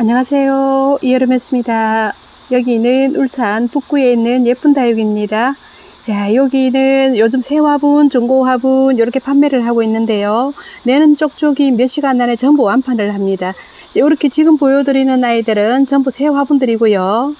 안녕하세요. 이여름했습니다. 여기는 울산 북구에 있는 예쁜 다육입니다. 자, 여기는 요즘 새 화분, 중고 화분 이렇게 판매를 하고 있는데요. 내는 쪽쪽이 몇 시간 안에 전부 완판을 합니다. 이렇게 지금 보여드리는 아이들은 전부 새 화분들이고요.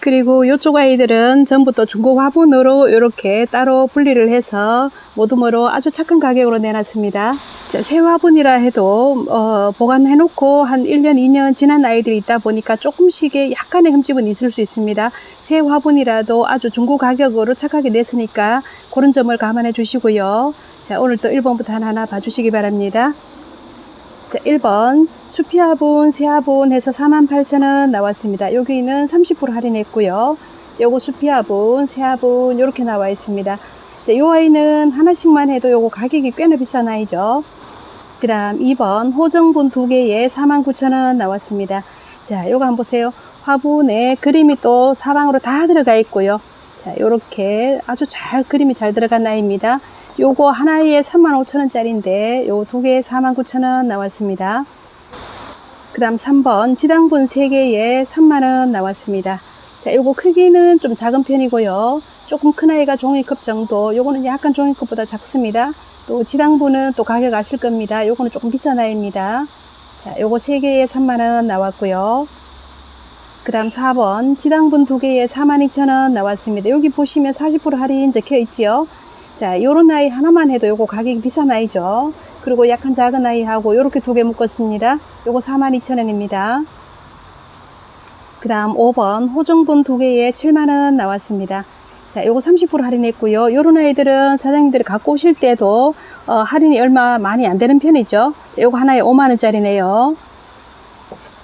그리고 이쪽 아이들은 전부 또 중고 화분으로 이렇게 따로 분리를 해서 모둠으로 아주 착한 가격으로 내놨습니다. 자, 새 화분이라 해도 어, 보관해 놓고 한 1년, 2년 지난 아이들이 있다 보니까 조금씩의 약간의 흠집은 있을 수 있습니다. 새 화분이라도 아주 중고 가격으로 착하게 냈으니까 그런 점을 감안해 주시고요. 자, 오늘 또 1번부터 하나하나 봐주시기 바랍니다. 자, 1번 수피 화분, 새 화분 해서 48,000원 나왔습니다. 여기는 30% 할인했고요. 요거 수피 화분, 새 화분 이렇게 나와 있습니다. 자, 요 아이는 하나씩만 해도 요거 가격이 꽤나 비싼 아이죠. 그 다음 2번 호정분 두 개에 49,000원 나왔습니다. 자, 요거 한번 보세요. 화분에 그림이 또 사방으로 다 들어가 있고요. 자, 요렇게 아주 잘 그림이 잘 들어간 아이입니다. 요거 하나에 35,000원짜리인데 요거 두 개에 49,000원 나왔습니다. 그 다음 3번 지당분 3개에 3만원 나왔습니다. 자, 요거 크기는 좀 작은 편이고요. 조금 큰 아이가 종이컵 정도, 요거는 약간 종이컵보다 작습니다. 또 지당분은 또 가격 아실 겁니다. 요거는 조금 비싼 아이입니다. 자, 요거 3개에 3만원 나왔고요. 그 다음 4번 지당분 2개에 42,000원 나왔습니다. 여기 보시면 40% 할인 적혀 있지요. 자, 요런 아이 하나만 해도 요거 가격이 비싼 아이죠. 그리고 약간 작은 아이하고 요렇게 두 개 묶었습니다. 요거 42,000원입니다. 그 다음 5번 호정분 두 개에 7만원 나왔습니다. 자, 요거 30% 할인했고요. 요런 아이들은 사장님들이 갖고 오실 때도 어, 할인이 얼마 많이 안 되는 편이죠. 요거 하나에 5만원짜리네요.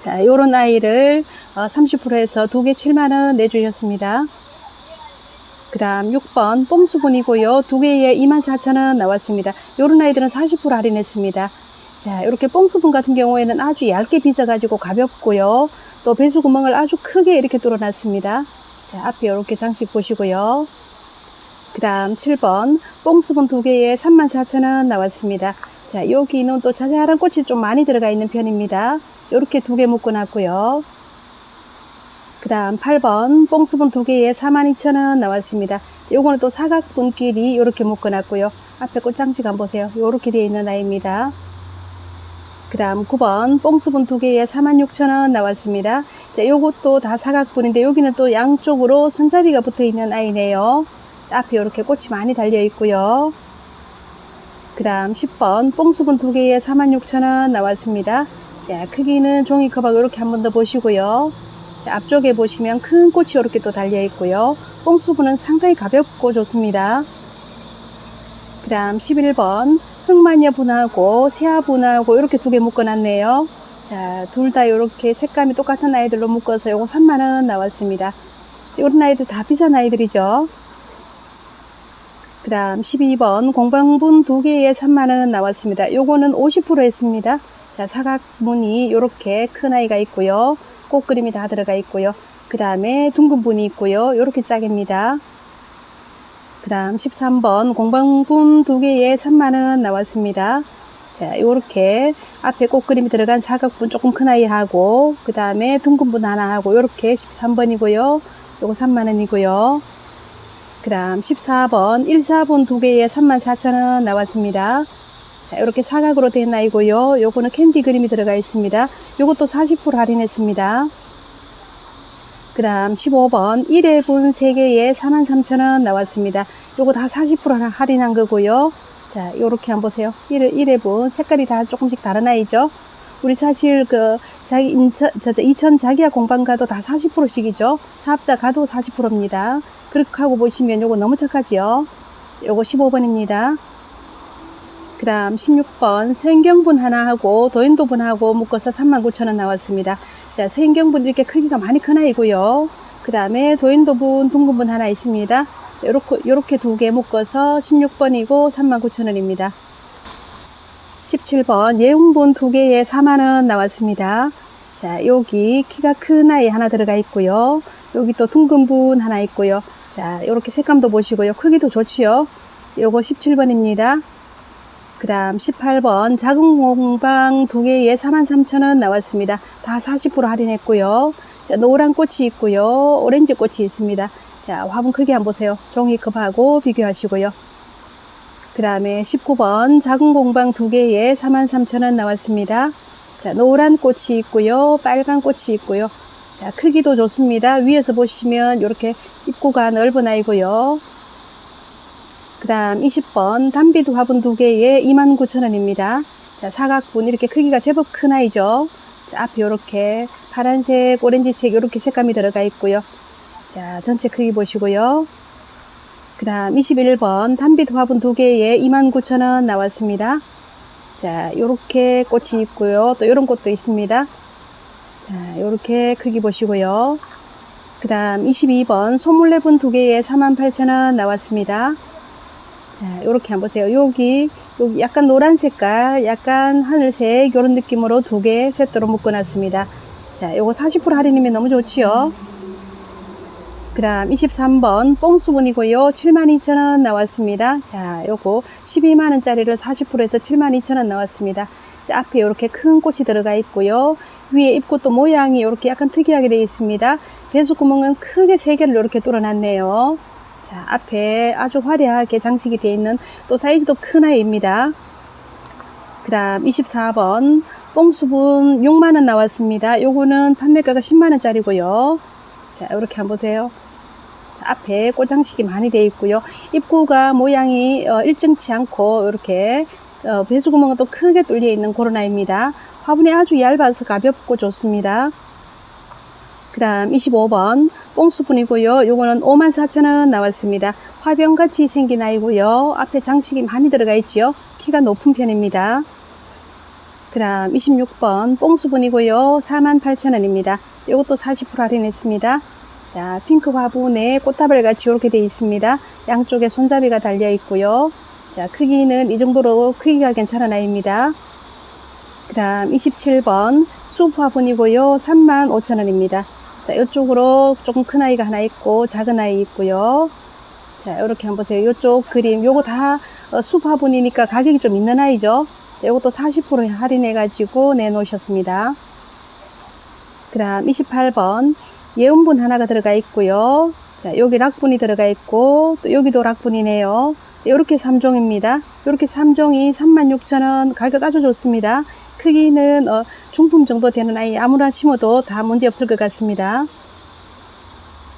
자, 요런 아이를 어, 30%에서 두 개 7만원 내주셨습니다. 그 다음 6번 뽕수분이고요. 두 개에 24,000원 나왔습니다. 요런 아이들은 40% 할인했습니다. 자, 이렇게 뽕수분 같은 경우에는 아주 얇게 빚어가지고 가볍고요. 또 배수 구멍을 아주 크게 이렇게 뚫어놨습니다. 자, 앞에 이렇게 장식 보시고요. 그 다음 7번 뽕수분 두 개에 34,000원 나왔습니다. 자, 여기는 또 자잘한 꽃이 좀 많이 들어가 있는 편입니다. 이렇게 두 개 묶어놨고요. 그 다음 8번 뽕수분 두 개에 42,000원 나왔습니다. 요거는 또 사각분끼리 이렇게 묶어놨고요. 앞에 꽃장식 한번 보세요. 요렇게 되어 있는 아이입니다. 그 다음 9번 뽕수분 두 개에 46,000원 나왔습니다. 자, 요것도 다 사각분인데 여기는 또 양쪽으로 손잡이가 붙어 있는 아이네요. 앞에 이렇게 꽃이 많이 달려 있고요. 그 다음 10번 뽕수분 두 개에 46,000원 나왔습니다. 자, 크기는 종이컵하고 이렇게 한 번 더 보시고요. 자, 앞쪽에 보시면 큰 꽃이 이렇게 또 달려 있고요. 뽕수분은 상당히 가볍고 좋습니다. 그 다음 11번 흑마녀 분하고 세아 분하고 이렇게 두 개 묶어놨네요. 자, 둘 다 이렇게 색감이 똑같은 아이들로 묶어서 요거 3만원 나왔습니다. 이런 아이들 다 비싼 아이들이죠. 그 다음 12번 공방분 두 개에 3만원 나왔습니다. 요거는 50% 했습니다. 자, 사각 무늬 이렇게 큰 아이가 있고요. 꽃 그림이 다 들어가 있고요. 그 다음에 둥근 분이 있고요. 이렇게 짝입니다. 그 다음 13번 공방분 두 개에 3만원 나왔습니다. 자, 요렇게 앞에 꽃 그림이 들어간 사각분 조금 큰 아이하고 그 다음에 둥근 분 하나 하고 요렇게 13번이고요. 요거 3만원이고요. 그 다음 14번 1사분 두 개에 34,000원 나왔습니다. 자, 이렇게 사각으로 된 아이고요. 요거는 캔디 그림이 들어가 있습니다. 요것도 40% 할인했습니다. 그 다음 15번 1회분 3개에 43,000원 나왔습니다. 요거 다 40% 할인한 거고요. 자, 요렇게 한번 보세요. 1회, 1회분 색깔이 다 조금씩 다른 아이죠. 우리 사실 그 자기 인천, 저, 저, 이천 자기야 공방 가도 다 40%씩이죠. 사업자 가도 40%입니다. 그렇게 하고 보시면 요거 너무 착하지요. 요거 15번입니다. 그 다음 16번 생경분 하나 하고 도인도분 하고 묶어서 39,000원 나왔습니다. 자, 생경분 이렇게 크기가 많이 큰 아이고요. 그 다음에 도인도분 둥근분 하나 있습니다. 요렇게, 요렇게 두 개 묶어서 16번이고 39,000원입니다. 17번 예웅분 두 개에 4만원 나왔습니다. 자, 여기 키가 큰 아이 하나 들어가 있고요. 여기 또 둥근 분 하나 있고요. 자, 이렇게 색감도 보시고요. 크기도 좋지요. 요거 17번입니다. 그 다음 18번 작은 공방 두 개에 43,000원 나왔습니다. 다 40% 할인했고요. 자, 노란 꽃이 있고요. 오렌지 꽃이 있습니다. 자, 화분 크기 한번 보세요. 종이컵하고 비교하시고요. 그 다음에 19번 작은 공방 두 개에 43,000원 나왔습니다. 자, 노란 꽃이 있고요. 빨간 꽃이 있고요. 자, 크기도 좋습니다. 위에서 보시면 이렇게 입구가 넓은 아이고요. 그 다음 20번 담비도 화분 두 개에 29,000원입니다. 자, 사각분 이렇게 크기가 제법 큰 아이죠. 자, 앞에 이렇게 파란색, 오렌지색 이렇게 색감이 들어가 있고요. 자, 전체 크기 보시고요. 그 다음 21번 담빛 화분 두 개에 29,000원 나왔습니다. 자, 요렇게 꽃이 있고요. 또 요런 꽃도 있습니다. 자, 요렇게 크기 보시고요. 그 다음 22번 소물레분 두 개에 48,000원 나왔습니다. 자, 요렇게 한번 보세요. 여기, 여기 약간 노란 색깔, 약간 하늘색, 요런 느낌으로 두 개 세트로 묶어놨습니다. 자, 요거 40% 할인이면 너무 좋지요. 그 다음 23번 뽕수분이고요. 72,000원 나왔습니다. 자, 요거 12만원짜리를 40%에서 72,000원 나왔습니다. 자, 앞에 이렇게 큰 꽃이 들어가 있고요. 위에 입꽃도 모양이 이렇게 약간 특이하게 되어 있습니다. 배수구멍은 크게 세 개를 이렇게 뚫어놨네요. 자, 앞에 아주 화려하게 장식이 되어 있는 또 사이즈도 큰 아이입니다. 그 다음 24번 뽕수분 6만원 나왔습니다. 요거는 판매가가 10만원짜리고요. 자, 이렇게 한번 보세요. 자, 앞에 꽃장식이 많이 되어 있고요. 입구가 모양이 어, 일정치 않고 이렇게 어, 배수구멍은 또 크게 뚫려 있는 아이입니다. 화분이 아주 얇아서 가볍고 좋습니다. 그 다음 25번 뽕수분이고요. 요거는 54,000원 나왔습니다. 화병같이 생긴 아이고요. 앞에 장식이 많이 들어가 있죠. 키가 높은 편입니다. 그 다음 26번 뽕수분이고요. 48,000원입니다. 이것도 40% 할인했습니다. 자, 핑크 화분에 꽃다발 같이 이렇게 되어 있습니다. 양쪽에 손잡이가 달려 있고요. 자, 크기는 이 정도로 크기가 괜찮은 아이입니다. 그 다음 27번 숲 화분이고요. 35,000원입니다. 자, 이쪽으로 조금 큰 아이가 하나 있고 작은 아이 있고요. 자, 이렇게 한번 보세요. 이쪽 그림, 요거 다 어, 숲 화분이니까 가격이 좀 있는 아이죠. 자, 요것도 40% 할인해가지고 내놓으셨습니다. 그 다음 28번 예온분 하나가 들어가 있고요. 자, 여기 락분이 들어가 있고 또 여기도 락분이네요. 이렇게 3종입니다. 이렇게 3종이 36,000원 가격 아주 좋습니다. 크기는 어, 중품 정도 되는 아이 아무나 심어도 다 문제 없을 것 같습니다.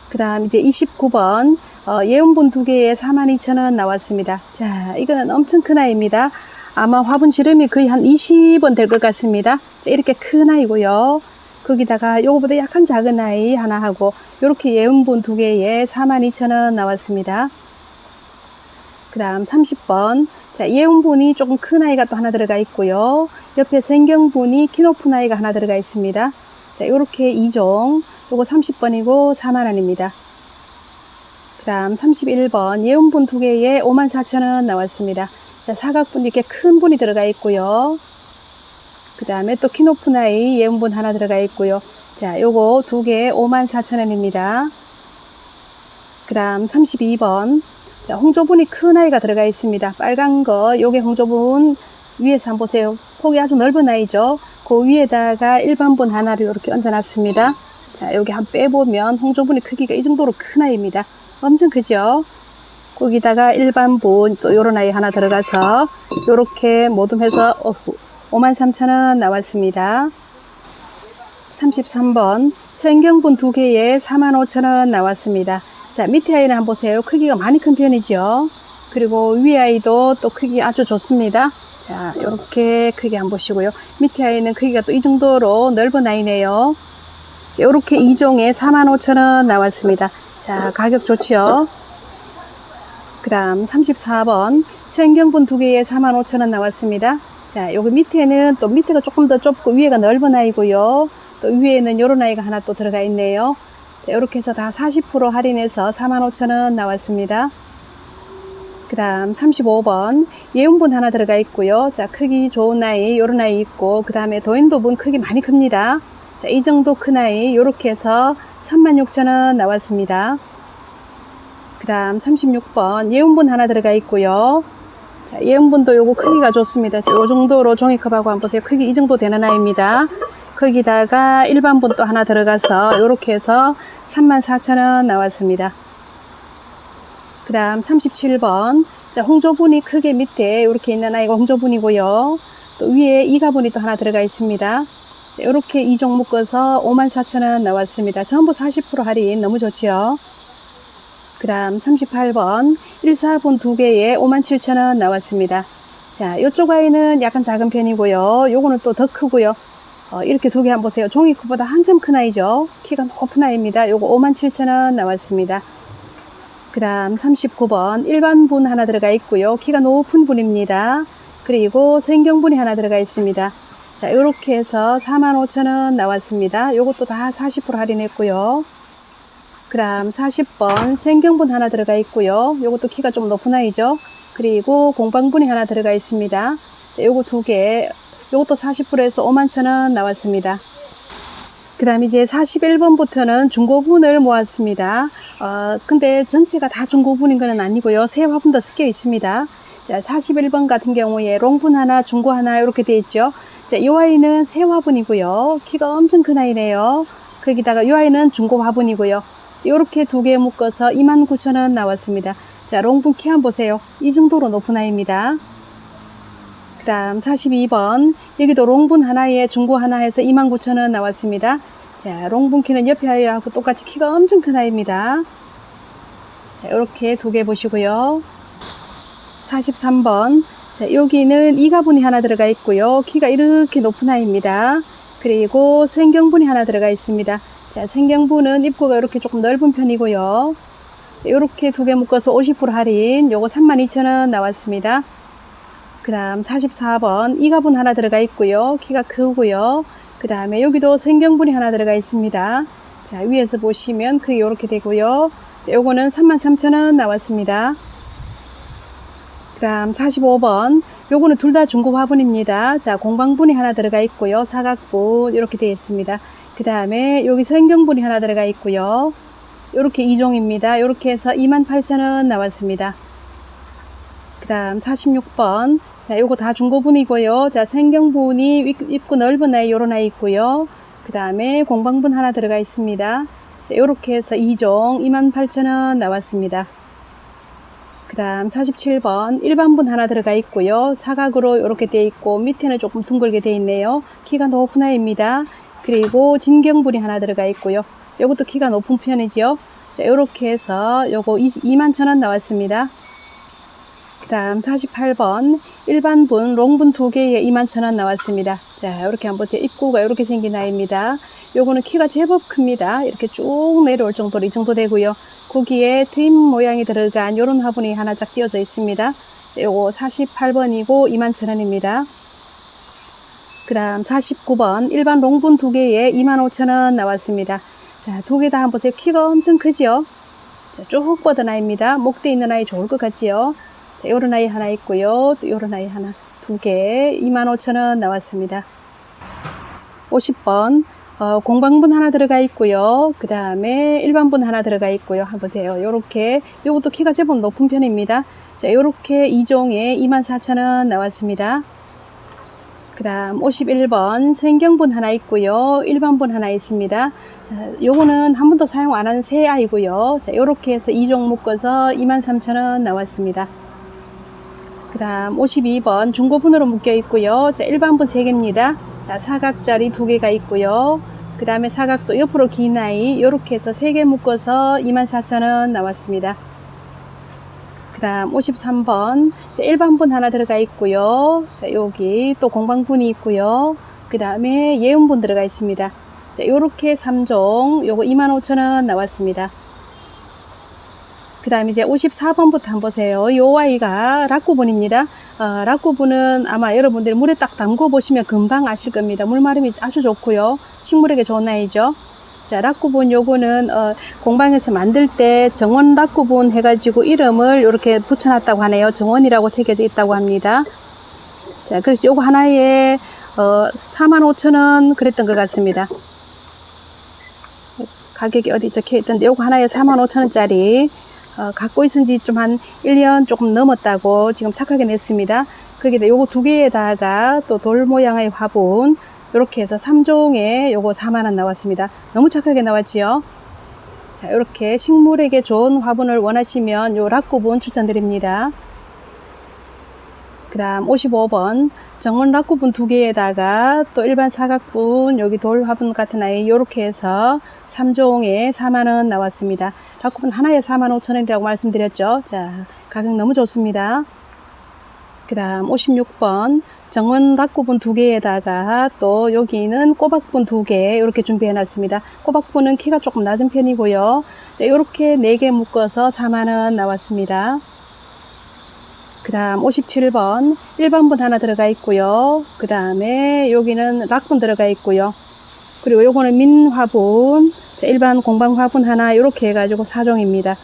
그 다음 이제 29번 어, 예온분 두 개에 42,000원 나왔습니다. 자, 이거는 엄청 큰 아이입니다. 아마 화분 지름이 거의 한 20원 될 것 같습니다. 자, 이렇게 큰 아이고요. 거기다가 요거보다 약간 작은 아이 하나 하고 이렇게 예온분 두 개에 42,000원 나왔습니다. 그 다음 30번 자, 예온분이 조금 큰 아이가 또 하나 들어가 있고요. 옆에 생경분이 키 높은 아이가 하나 들어가 있습니다. 자, 이렇게 2종 요거 30번이고 4만원입니다. 그 다음 31번 예온분 두 개에 54,000원 나왔습니다. 자, 사각분 이렇게 큰 분이 들어가 있고요. 그 다음에 또 키 높은 아이 예온분 하나 들어가 있고요. 자, 요거 두개 54,000원입니다. 그 다음 32번 자, 홍조분이 큰 아이가 들어가 있습니다. 빨간 거, 요게 홍조분 위에서 한번 보세요. 폭이 아주 넓은 아이죠. 그 위에다가 일반분 하나를 이렇게 얹어놨습니다. 자, 여기 한 빼보면 홍조분의 크기가 이 정도로 큰 아이입니다. 엄청 크죠? 거기다가 일반분 또 요런 아이 하나 들어가서 요렇게 모둠 해서 53,000원 나왔습니다. 33번 생경분 두 개에 45,000원 나왔습니다. 자, 밑에 아이는 한번 보세요. 크기가 많이 큰 편이죠. 그리고 위에 아이도 또 크기 아주 좋습니다. 자, 이렇게 크기 한번 보시고요. 밑에 아이는 크기가 또 이 정도로 넓은 아이네요. 이렇게 2종에 45,000원 나왔습니다. 자, 가격 좋지요. 그 다음 34번 생경분 두 개에 45,000원 나왔습니다. 자, 여기 밑에는 또 밑에가 조금 더 좁고 위에가 넓은 아이고요. 또 위에는 요런 아이가 하나 또 들어가 있네요. 자, 이렇게 해서 다 40% 할인해서 45,000원 나왔습니다. 그 다음 35번 예운분 하나 들어가 있고요. 자, 크기 좋은 아이, 요런 아이 있고, 그 다음에 도인도분 크기 많이 큽니다. 자, 이 정도 큰 아이, 요렇게 해서 36,000원 나왔습니다. 그 다음 36번 예운분 하나 들어가 있고요. 자, 예은분도 요거 크기가 좋습니다. 자, 요 정도로 종이컵하고 한번 보세요. 크기 이 정도 되는 아이입니다. 거기다가 일반 분 또 하나 들어가서 요렇게 해서 34,000원 나왔습니다. 그 다음 37번. 자, 홍조분이 크게 밑에 이렇게 있는 아이가 홍조분이고요. 또 위에 이가분이 또 하나 들어가 있습니다. 이렇게 이 종목 꺼서 54,000원 나왔습니다. 전부 40% 할인 너무 좋죠. 그 다음 38번 1사분 두 개에 57,000원 나왔습니다. 자, 이쪽 아이는 약간 작은 편이고요. 요거는 또 더 크고요. 어, 이렇게 두 개 한번 보세요. 종이컵보다 한점 큰 아이죠. 키가 높은 아이입니다. 요거 57,000원 나왔습니다. 그 다음 39번 일반 분 하나 들어가 있고요. 키가 높은 분입니다. 그리고 생경분이 하나 들어가 있습니다. 자, 요렇게 해서 45,000원 나왔습니다. 요것도 다 40% 할인했고요. 그 다음 40번 생경분 하나 들어가 있고요. 요것도 키가 좀 높은 아이죠. 그리고 공방분이 하나 들어가 있습니다. 자, 요거 두 개, 요것도 40%에서 51,000원 나왔습니다. 그 다음 이제 41번부터는 중고분을 모았습니다. 어, 근데 전체가 다 중고분인 건 아니고요. 새 화분도 섞여 있습니다. 자, 41번 같은 경우에 롱분 하나, 중고 하나 이렇게 되어 있죠. 자, 이 아이는 새 화분이고요. 키가 엄청 큰 아이네요. 거기다가 이 아이는 중고 화분이고요. 이렇게 두 개 묶어서 29,000원 나왔습니다. 자, 롱분 키 한번 보세요. 이 정도로 높은 아이입니다. 그 다음 42번. 여기도 롱분 하나에 중고 하나 해서 29,000원 나왔습니다. 자, 롱분 키는 옆에 아이하고 똑같이 키가 엄청 큰 아이입니다. 자, 이렇게 두 개 보시고요. 43번. 자, 여기는 이가분이 하나 들어가 있고요. 키가 이렇게 높은 아이입니다. 그리고 생경분이 하나 들어가 있습니다. 자, 생경분은 입구가 이렇게 조금 넓은 편이고요. 이렇게 두 개 묶어서 50% 할인, 요거 32,000원 나왔습니다. 그 다음 44번, 이가분 하나 들어가 있고요. 키가 크고요. 그 다음에 여기도 생경분이 하나 들어가 있습니다. 자, 위에서 보시면 그게 이렇게 되고요. 자, 요거는 33,000원 나왔습니다. 그 다음 45번. 요거는 둘 다 중고 화분입니다. 자, 공방분이 하나 들어가 있고요. 사각분 이렇게 되어 있습니다. 그 다음에 여기 성경분이 하나 들어가 있고요. 이렇게 2종입니다. 이렇게 해서 28,000원 나왔습니다. 그 다음 46번. 자, 요거 다 중고분이고요. 자, 생경분이 입- 입구 넓은 아이 요런 아이 있고요. 그 다음에 공방분 하나 들어가 있습니다. 자, 요렇게 해서 2종 28,000원 나왔습니다. 그 다음 47번 일반분 하나 들어가 있고요. 사각으로 이렇게 되어 있고 밑에는 조금 둥글게 되어 있네요. 키가 높은 아이입니다. 그리고 진경분이 하나 들어가 있고요. 이것도 키가 높은 편이죠. 자, 이렇게 해서 요거 21,000원 나왔습니다. 그 다음 48번 일반분 롱분 두 개에 21,000원 나왔습니다. 자, 이렇게 한번 보세요. 입구가 이렇게 생긴 아이입니다. 요거는 키가 제법 큽니다. 이렇게 쭉 내려올 정도로 이 정도 되고요. 거기에 트임 모양이 들어간 요런 화분이 하나 쫙 띄어져 있습니다. 요거 48번이고 21,000원입니다. 그 다음 49번 일반 롱분 두 개에 25,000원 나왔습니다. 자, 두 개 다 한번 보세요. 키가 엄청 크지요? 자, 쭉 뻗은 아이입니다. 목대 있는 아이 좋을 것 같지요? 자, 요런 아이 하나 있고요. 또 요런 아이 하나 두 개 25,000원 나왔습니다. 50번 어, 공방분 하나 들어가 있고요. 그 다음에 일반분 하나 들어가 있고요. 한번 보세요. 요렇게 요것도 키가 제법 높은 편입니다. 자, 요렇게 2종에 24,000원 나왔습니다. 그 다음 51번 생경분 하나 있고요. 일반분 하나 있습니다. 자, 요거는 한 번도 사용 안 한 새 아이고요. 자, 요렇게 해서 2종 묶어서 23,000원 나왔습니다. 그 다음 52번 중고분으로 묶여 있고요. 자, 일반분 3개입니다. 자, 사각짜리 2개가 있고요. 그 다음에 사각도 옆으로 긴 아이 요렇게 해서 3개 묶어서 24,000원 나왔습니다. 그 다음 53번 자, 일반분 하나 들어가 있고요. 자, 여기 또 공방분이 있고요. 그 다음에 예온분 들어가 있습니다. 자, 요렇게 3종 요거 25,000원 나왔습니다. 그 다음 이제 54번부터 한번 보세요. 요 아이가 락구분입니다. 어, 락구분은 아마 여러분들이 물에 딱 담궈 보시면 금방 아실 겁니다. 물마름이 아주 좋고요. 식물에게 좋은 아이죠. 자, 락구분 요거는 어, 공방에서 만들 때 정원 락구분 해가지고 이름을 이렇게 붙여놨다고 하네요. 정원이라고 새겨져 있다고 합니다. 자, 그래서 요거 하나에 어, 45,000원 그랬던 것 같습니다. 가격이 어디 적혀 있던데 요거 하나에 45,000원짜리 어, 갖고 있은 지 좀 한 1년 조금 넘었다고 지금 착하게 냈습니다. 거기다 요거 두 개에다가 또 돌 모양의 화분 이렇게 해서 3종에 요거 4만원 나왔습니다. 너무 착하게 나왔지요? 자, 이렇게 식물에게 좋은 화분을 원하시면 요 락구분 추천드립니다. 그 다음 55번 정원 락구분 두 개에다가 또 일반 사각분 여기 돌 화분 같은 아이 요렇게 해서 3종에 4만원 나왔습니다. 락구분 하나에 4만 5천원이라고 말씀드렸죠. 자, 가격 너무 좋습니다. 그 다음 56번 정원 락구분 두 개에다가 또 여기는 꼬박분 두 개 이렇게 준비해 놨습니다. 꼬박분은 키가 조금 낮은 편이고요. 이렇게 네 개 묶어서 4만원 나왔습니다. 그 다음 57번 일반분 하나 들어가 있고요. 그 다음에 여기는 락분 들어가 있고요. 그리고 요거는 민화분 자, 일반 공방 화분 하나 이렇게 해가지고 4종입니다.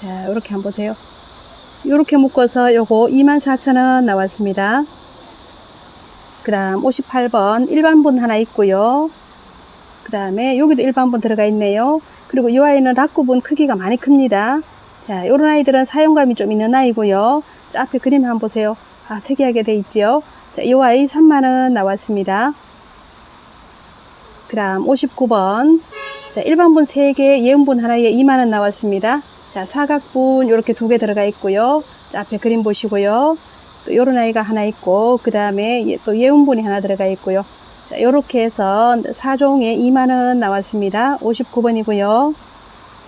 자 이렇게 한번 보세요. 이렇게 묶어서 요거 24,000원 나왔습니다. 그 다음 58번 일반분 하나 있고요. 그 다음에 여기도 일반분 들어가 있네요. 그리고 이 아이는 락구분 크기가 많이 큽니다. 자, 요런 아이들은 사용감이 좀 있는 아이고요. 자, 앞에 그림 한번 보세요. 아, 특이하게 돼 있죠. 자, 이 아이 3만원 나왔습니다. 그 다음 59번. 자, 일반분 3개, 예은분 하나에 2만원 나왔습니다. 자, 사각분 이렇게 두 개 들어가 있고요. 자, 앞에 그림 보시고요. 또 요런 아이가 하나 있고, 그 다음에 또 예은분이 하나 들어가 있고요. 자, 요렇게 해서 4종에 2만원 나왔습니다. 59번이고요.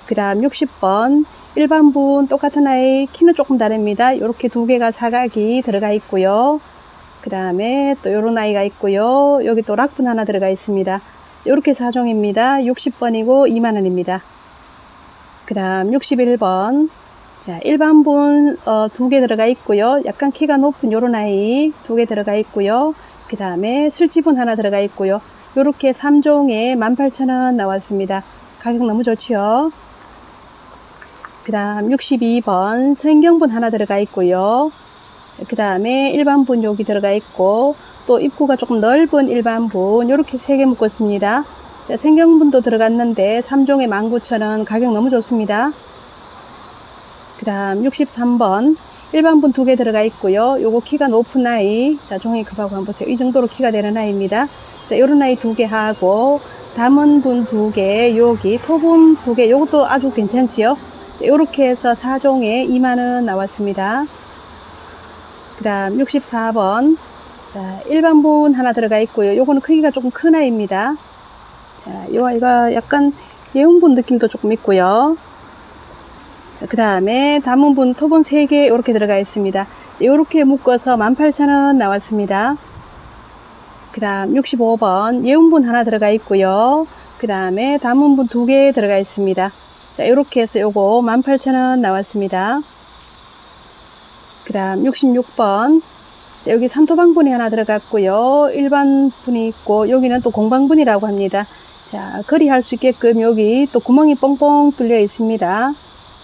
그 다음 60번. 일반 분 똑같은 아이 키는 조금 다릅니다. 이렇게 두 개가 사각이 들어가 있고요. 그 다음에 또 요런 아이가 있고요. 여기 또 락분 하나 들어가 있습니다. 이렇게 4종입니다. 60번이고 2만원입니다. 그 다음 61번. 자, 일반 분 어, 두 개 들어가 있고요. 약간 키가 높은 요런 아이 두 개 들어가 있고요. 그 다음에 슬지분 하나 들어가 있고요. 요렇게 3종에 18,000원 나왔습니다. 가격 너무 좋지요. 그 다음 62번 생경분 하나 들어가 있고요. 그 다음에 일반분 여기 들어가 있고 또 입구가 조금 넓은 일반분 이렇게 세 개 묶었습니다. 자, 생경분도 들어갔는데 3종에 19,000원 가격 너무 좋습니다. 그 다음 63번 일반분 두 개 들어가 있고요. 요거 키가 높은 아이 자 종이 급하고 한번 보세요. 이 정도로 키가 되는 아이입니다. 자 요런 아이 두 개 하고 담은 분 두 개 여기 토분 두 개 요것도 아주 괜찮지요. 이렇게 해서 4종에 2만원 나왔습니다. 그 다음 64번 자 일반 분 하나 들어가 있고요. 요거는 크기가 조금 큰 아이입니다. 자, 요 아이가 약간 예운분 느낌도 조금 있고요. 그 다음에 담은분, 토분 3개 이렇게 들어가 있습니다. 이렇게 묶어서 18,000원 나왔습니다. 그 다음 65번 예운분 하나 들어가 있고요. 그 다음에 담은분 2개 들어가 있습니다. 자, 이렇게 해서 요거 18,000원 나왔습니다. 그 다음 66번 여기 삼토방분이 하나 들어갔고요. 일반 분이 있고 여기는 또 공방분이라고 합니다. 자, 거리할 수 있게끔 여기 또 구멍이 뻥뻥 뚫려 있습니다.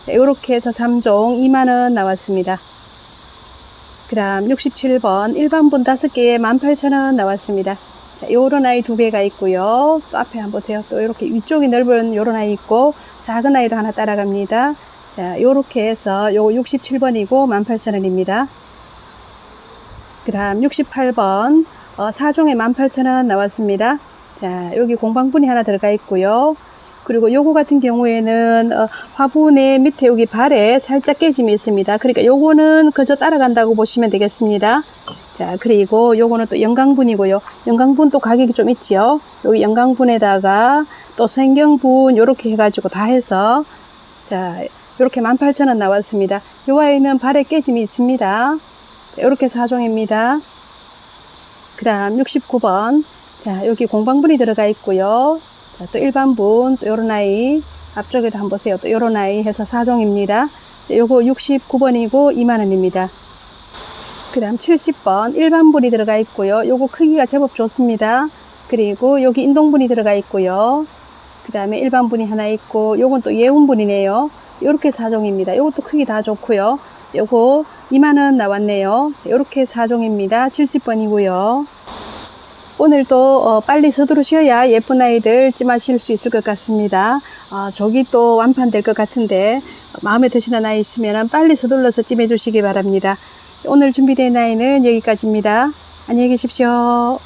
이렇게 해서 3종 2만원 나왔습니다. 그 다음 67번 일반분 5개에 18,000원 나왔습니다. 자, 요런 아이 두 개가 있고요. 또 앞에 한번 보세요. 또 이렇게 위쪽이 넓은 요런 아이 있고 작은 아이도 하나 따라갑니다. 자, 요렇게 해서 요 67번이고 18,000원입니다. 그 다음 68번 어, 4종에 18,000원 나왔습니다. 자, 여기 공방분이 하나 들어가 있고요. 그리고 요거 같은 경우에는 어, 화분의 밑에 여기 발에 살짝 깨짐이 있습니다. 그러니까 요거는 그저 따라간다고 보시면 되겠습니다. 자, 그리고 요거는 또 영광분이고요. 영광분 또 가격이 좀 있지요. 여기 영광분에다가 또 생경분 요렇게 해가지고 다 해서 자, 요렇게 18,000원 나왔습니다. 요 아이는 발에 깨짐이 있습니다. 이렇게 4종입니다. 그 다음 69번. 자, 여기 공방분이 들어가 있고요. 자, 또 일반분, 또 요런 아이. 앞쪽에도 한번 보세요. 또 요런 아이 해서 4종입니다. 요거 69번이고 2만원입니다. 그 다음 70번. 일반분이 들어가 있고요. 요거 크기가 제법 좋습니다. 그리고 여기 인동분이 들어가 있고요. 그 다음에 일반분이 하나 있고, 요건 또 예운분이네요. 요렇게 4종입니다. 요것도 크기 다 좋고요. 요거 2만원 나왔네요. 이렇게 4종입니다. 70번이고요. 오늘도 어, 빨리 서두르셔야 예쁜 아이들 찜하실 수 있을 것 같습니다. 어, 저기 또 완판될 것 같은데 마음에 드시는 아이 있으면 빨리 서둘러서 찜해 주시기 바랍니다. 오늘 준비된 아이는 여기까지입니다. 안녕히 계십시오.